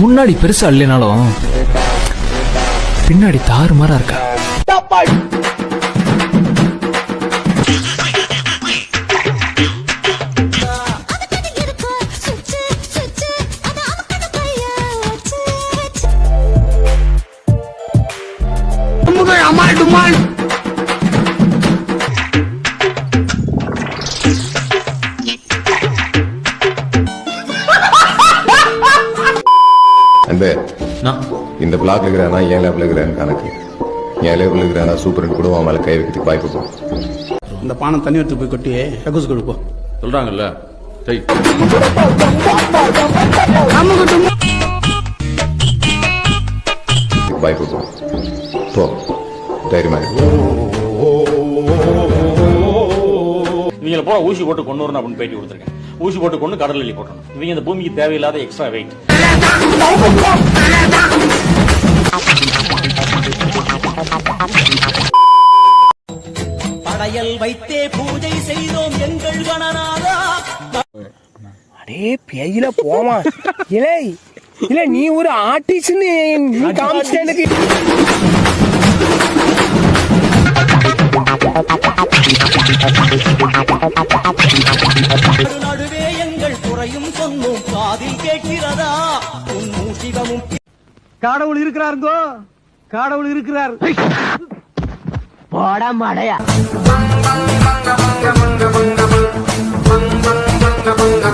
முன்னாடி பெருசா இல்லைனாலும் பின்னாடி தாறுமாறா இருக்கா? இருக்கிறானா என் லேப்ல இருக்கிறான்னு கணக்கு. என் லேப்ல இருக்கிறானா சூப்பரன் கூட அவன் மேல கை வைக்கிறதுக்கு வாய்ப்பு இருக்கும் இந்த பானை தண்ணி எடுத்து போய் கொட்டி கக்கூஸ் கொடுப்போம் சொல்றாங்கல்ல வாய்ப்பு இருக்கும் போ. தைரியமா. இவங்களை போல ஊசி போட்டு கொண்டு வரணும் அப்படின்னு பேட்டி கொடுத்துருக்கேன். ஊசி போட்டு கொண்டு கடல் எலி போட்டணும் இவங்க இந்த பூமிக்கு தேவையில்லாத எக்ஸ்ட்ரா வெயிட் படையல் வைத்தே பூஜை செய்தோம் எங்கள் கணநாதா. அடே பேயில போமா. இலே இல்ல நீ ஒரு ஆர்டிஸ்ட்னு நீ காமிச்சிட்டு நடுவே எங்கள் குறையும் சொன்னோம் காதில் கேட்கிறதா? உன் மூஷிகமும் கடவுள் இருக்கிறாருங்கோ? கடவுள் இருக்கிறார். போட மடையா. எருக்கஞ்செடியோரம்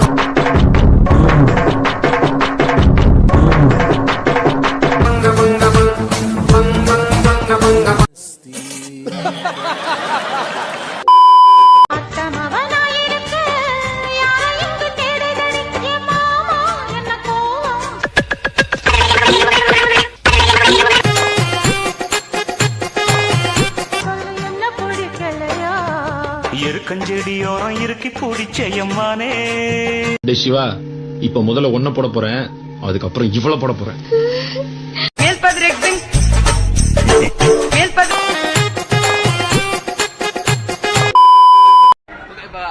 டேய் சிவா இப்ப முதல்ல ஒன்ன போட போறேன் அதுக்கப்புறம் இவ்வளவு போட போறேன்.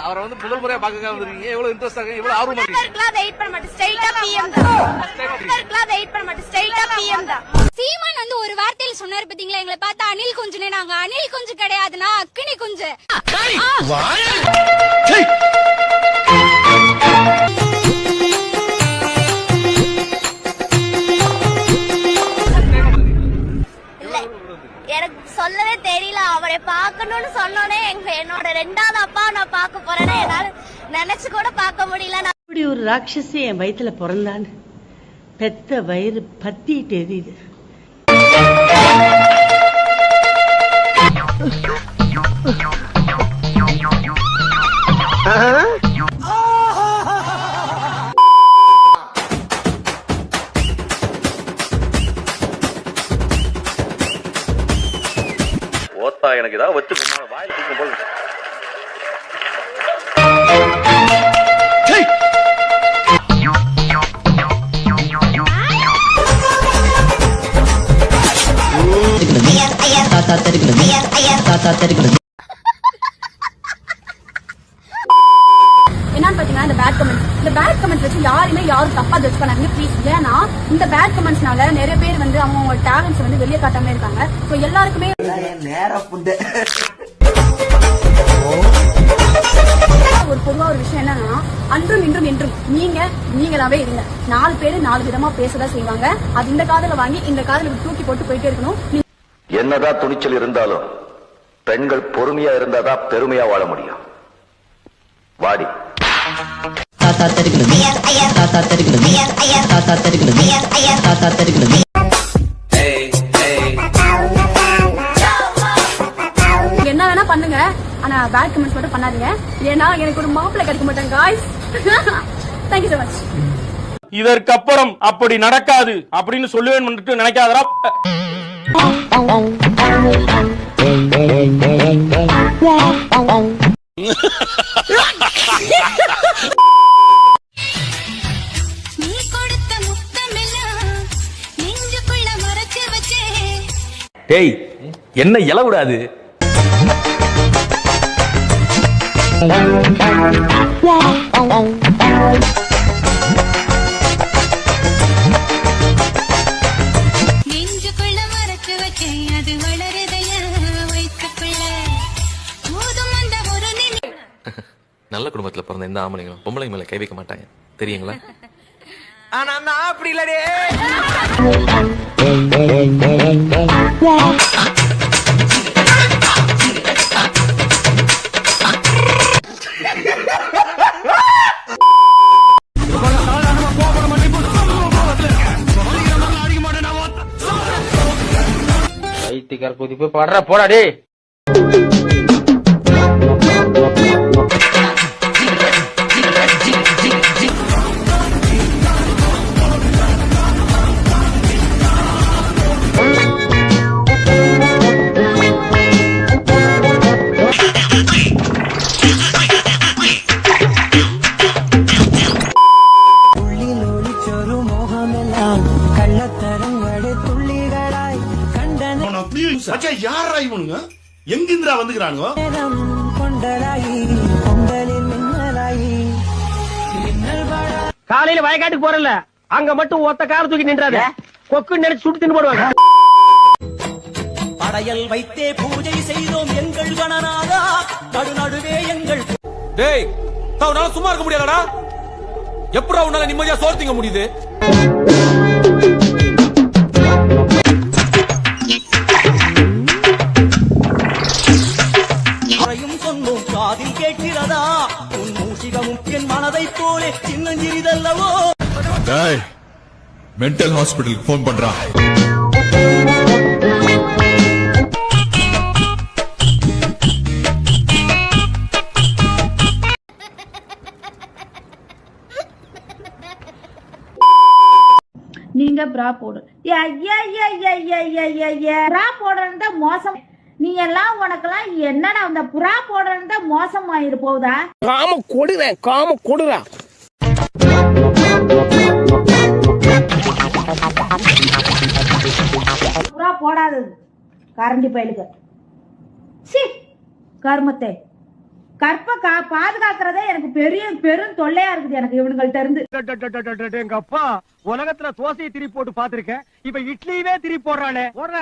அவரை வந்து முதல் முறையா பாக்க வந்திருக்கீங்க. எவ்வளவு இன்ட்ரெஸ்ட் எவ்வளவு ஆர்வமா வெயிட் பண்ண மாட்டேன். ஸ்ட்ரைட்டா பிஎம் தான். வெயிட் பண்ண மாட்டேன். ஸ்ட்ரைட்டா பிஎம் தான். சீமான் வந்து ஒரு வார்த்தையில சொன்னாரு பாத்தீங்களா? எங்களை பார்த்தா அனில் குஞ்சுனே நாங்க. அனில் குஞ்சு கிடையாதுன்னா அக்கினி குஞ்சு. ராட்சசி என் வயிற்றுல பிறந்தான்னு. பெத்த வயிறு பத்திட்டு எரியுது. ஓத்தா எனக்கு ஏதாவது என்னன்னு பாத்தீங்கன்னா இந்த பேட் கமெண்ட்ஸ் இந்த பேட் கமெண்ட்ஸ் வச்சு யாருமே யாரும் தப்பா ஜட்ஜ் பண்ணாதீங்க ப்ளீஸ் ஏன்னா இந்த பேட் கமெண்ட்ஸ்னால நிறைய பேர் வந்து அவங்க டேலண்ட்ஸ் வந்து வெளியே காட்டாம இருக்காங்க. ஸோ எல்லாருக்குமே ஒரு பொதுவா ஒரு விஷயம் என்னன்னா அன்றும் இன்றும் என்றும் நீங்க நீங்களாவே இருங்க. நாலு பேரு நாலு விதமா பேசதான் செய்வாங்க. அது இந்த காதல வாங்கி இந்த காதல தூக்கி போட்டு போயிட்டே இருக்கணும். என்னதான் துணிச்சல் இருந்தாலும் பெண்கள் பொறுமையா இருந்தாதான் பெருமையா வாழ முடியும். வாடி. தாத்தா தெரிகிறது தாத்தா தெரிகிறது தாத்தா தெரிகிறது தாத்தா தெரிகிறது என்ன வேணா பண்ணுங்க. ஆனா பேட் கமெண்ட்ஸ் மட்டும் பண்ணாதீங்க. ஏன்னா எனக்கு ஒரு மாப்பிள்ளை கிடைக்க மாட்டாங்க guys thank you so much இதற்கப்புறம் அப்படி நடக்காது அப்படின்னு சொல்லுவேன் வந்துட்டு நினைக்காதடா நீ கொடுத்த முத்தமெல்லாம் நெஞ்சுக்குள்ள மறைச்சு வச்சேன் நல்ல குடும்பத்துல பிறந்த எந்த ஆம்பளைங்களும் பொம்பளை மேல கை வைக்க மாட்டாங்க. தெரியுங்களா? ஆனா நான் அப்படி இல்லடே வைத்தியக்கார குதிப்பு படுற போடா டேய். எங்கிந்திரா வந்துக்கிறானுங்க. காலையில வயக்காட்டுக்கு போறல அங்க மட்டும் ஒத்த கார தூக்கி நின்றாத. கொக்குன்னு நினைச்சு சுட்டு தின்னு போடுவாங்க. படையல் வைத்தே பூஜை செய்தோம் எங்கள் கணநாதா. நடுநடுவே எங்கள் டேய் உன்னால சும்மா இருக்க முடியாதடா. எப்படா உன்னால நிம்மதியா சோறு திங்க முடியுது? மென்டல் ஹாஸ்பிட்டலுக்கு ஃபோன் பண்றான் நீங்க பிரா போடு. பிரா போடுறது மோசம். நீ எல்லாம் உனக்கெல்லாம் என்னடா அந்த புறா போடுறது மோசமாயிரு போகுதா? காம கொடுறேன் காம கொடுறா. போடாதது. கரண்டி பயலுக்கு சி கருமத்தை. கற்ப கா பாதுகாக்கிறதே எனக்கு பெரிய பெரும் தொல்லையா இருக்குது எனக்கு இவனுங்கள்ட்ட இருந்து. எங்க அப்பா உலகத்துல தோசையை திரி போட்டு பாத்திருக்கேன் இப்ப இட்லியவே திரி போடுறானே. போடுற.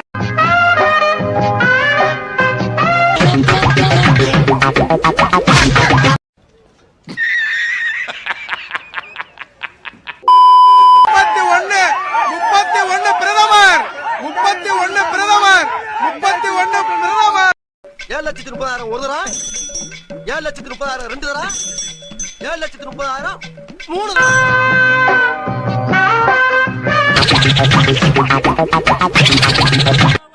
லட்சத்தி முப்பதாயிரம் ஒரு தரா ஏழு லட்சத்தி முப்பதாயிரம் ரெண்டு தரா ஏழு லட்சத்தி முப்பதாயிரம் மூணு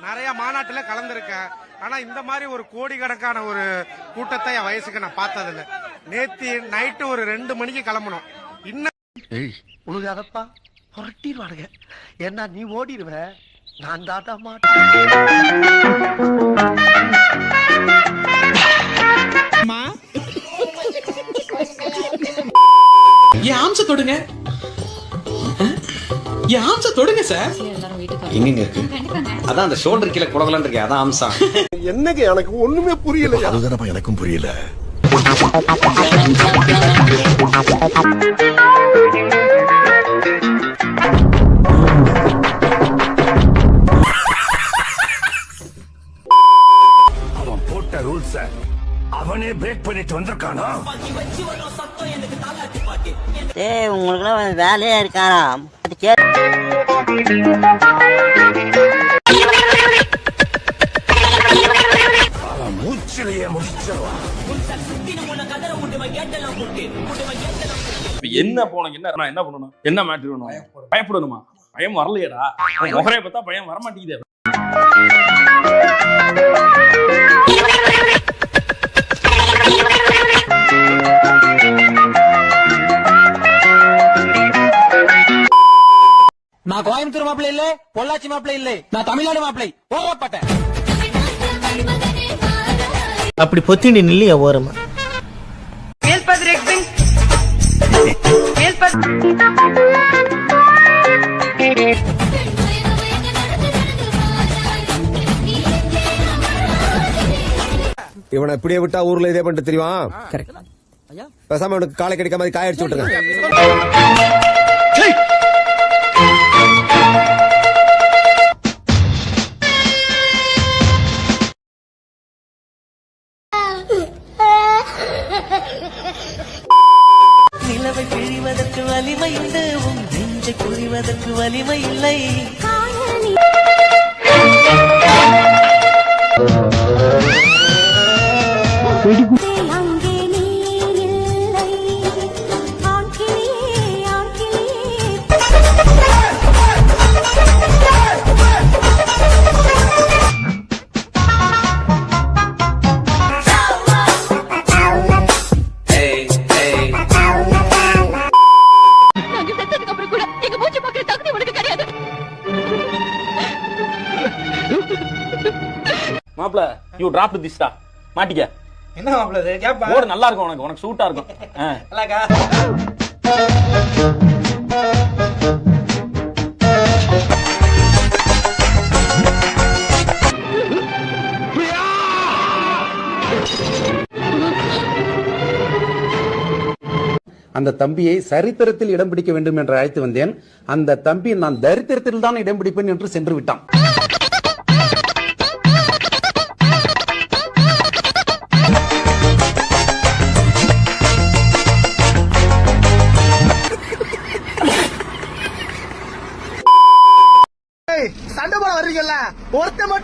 நிறைய மாநாட்டுல கலந்துருக்கேன். ஆனா இந்த மாதிரி ஒரு கோடிக்கணக்கான ஒரு கூட்டத்தை என் வயசுக்கு நான் பார்த்ததில்ல. நேத்தி நைட்டு ஒரு ரெண்டு மணிக்கு கிளம்பணும் இன்னும் உழுகாதப்பா புரட்டிடுவானுங்க. ஏன்னா நீ ஓடிடுவ. நான் தாத்தா மாட்டேன். என் ஆம்ச தொடுங்க. என் ஆம்ச தொடுங்க சார் எங்கெங்க இருக்கு? அதான் அந்த ஷோல்டர் கீழே குடகலன்னு இருக்கே அதான் அம்சம் என்னங்க எனக்கு ஒண்ணுமே புரியல அதுதானப்பா எனக்கும் புரியல. ரூல்ஸ அவனே பிரேக் பண்ணிட்டு வந்திருக்கானா? ஏய் உங்களுக்கு வேலையா இருக்காரா? மூச்சிலேயே முடிச்சிருவான் என்ன போனக்கு என்ன நான் என்ன பண்ணணும்? என்ன மேட்ரு வேணும்? பயப்படணுமா? பயம் வரலையேடா. முகரைய பார்த்தா பயம் வரமாட்டேங்குது. நான் கோயம்புத்தூர் மாப்பிள்ளை இல்ல பொள்ளாச்சி மாப்பிள்ளை இல்ல நான் தமிழ்நாடு மாப்பிள்ளை. ஓரப்பட்டேன் அப்படி பொத்திண்டி நில்லையா ஓரமா? இவனை இப்படியே விட்டா ஊர்ல இதே பண்ணிட்டு தெரியுமா? பேசாம இவனுக்கு காலை கிடைக்காம மாதிரி காய அடிச்சு விட்டுருங்க மாப்ள யூ டிராப் திஸ்டா மாட்டிக்க. என்ன மாப்பிள்ள இது? கேப்பா? போடு நல்லா இருக்கும் உனக்கு. உனக்கு சூட்டா இருக்கும். நல்லாக்கா? அந்த தம்பியை சரித்திரத்தில் இடம் பிடிக்க வேண்டும் என்று அழைத்து வந்தேன். அந்த தம்பி நான் தரித்திரத்தில் தான் இடம் பிடிப்பேன் என்று சென்று விட்டான்.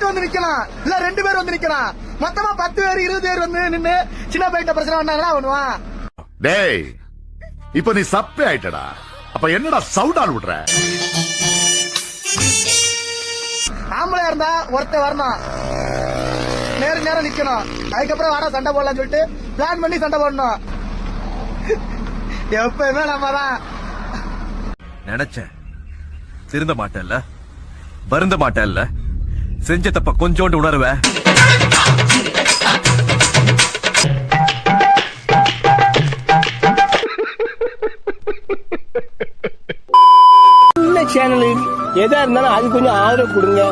மட்டும் வந்து நிக்கலாம். இல்ல ரெண்டு பேர் வந்து நிக்கலாம். மொத்தமா பத்து பேர் இருபது பேர் வந்து நின்னு சின்ன பையன் பிரச்சனை பண்ணாங்கன்னா பண்ணுவான் டேய் இப்ப நீ சப்பே ஆயிட்டடா. அப்ப என்னடா சவுடால் விடுற? ஆம்பளையா இருந்தா ஒருத்தன் வரணும். நேர நேரம் நிக்கணும். அதுக்கப்புறம் வாடா சண்டை போடலாம்னு சொல்லிட்டு பிளான் பண்ணி சண்டை போடணும். எப்பயுமே நம்ம தான் நினைச்சேன். திருந்த மாட்டேன்ல? வருந்த மாட்டேன்ல? செஞ்ச தப்ப கொஞ்சோண்டு உணர்வ. சேனல் எதா இருந்தாலும் அது கொஞ்சம் ஆதரவு கொடுங்க.